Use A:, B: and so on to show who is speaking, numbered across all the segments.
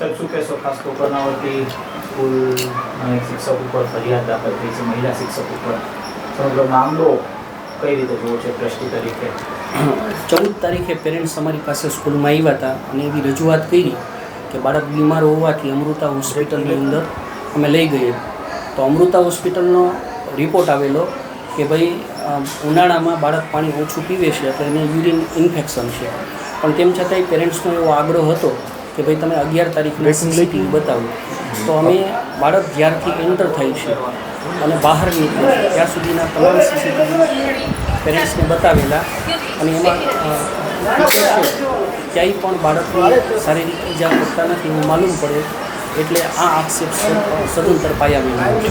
A: સાહેબ શું કહેશો? ખાસ તો કર્ણાવતી સ્કૂલ શિક્ષક ઉપર, ફરિયાદ દાખલ થઈ છે, મહિલા શિક્ષક ઉપર. સમગ્ર મામલો કઈ રીતે જોવો છે ટ્રસ્ટી તરીકે?
B: ચૌદ તારીખે પેરેન્ટ્સ અમારી પાસે સ્કૂલમાં આવ્યા હતા અને એવી રજૂઆત કરી કે બાળક બીમાર હોવાથી અમૃતા હોસ્પિટલની અંદર અમે લઈ ગઈએ તો અમૃતા હોસ્પિટલનો રિપોર્ટ આવેલો કે ભાઈ ઉનાળામાં બાળક પાણી ઓછું પીવે છે, એટલે એને યુરિન ઇન્ફેક્શન છે. પણ તેમ છતાંય પેરેન્ટ્સનો એવો આગ્રહ હતો કે ભાઈ તમે અગિયાર તારીખની સીસીટીવી બતાવો. તો અમે બાળક જ્યારથી એન્ટર થાય છે અને બહાર નીકળે છે ત્યાં સુધીના તમામ સીસીટીવી પેરેન્ટ્સને બતાવેલા. અને એમાં ક્યાંય પણ બાળકની શારીરિક ઈજા કરતા નથી એવું માલુમ પડે એટલે આ આક્ષેપ સદંતર પાયા વિના છે.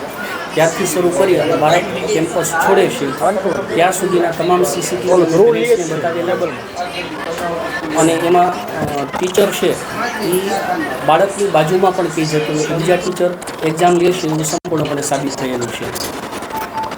B: ત્યારથી શરૂ કરી અને બાળક કેમ્પસ છોડે છે. ત્યાં સુધીના તમામ સીસીટીવી બતાવેલા અને એમાં ટીચર છે. એ બાળકની બાજુમાં પણ કહી જતું બીજા ટીચર એક્ઝામ લે છે એવું સંપૂર્ણપણે સાબિત થયેલું છે.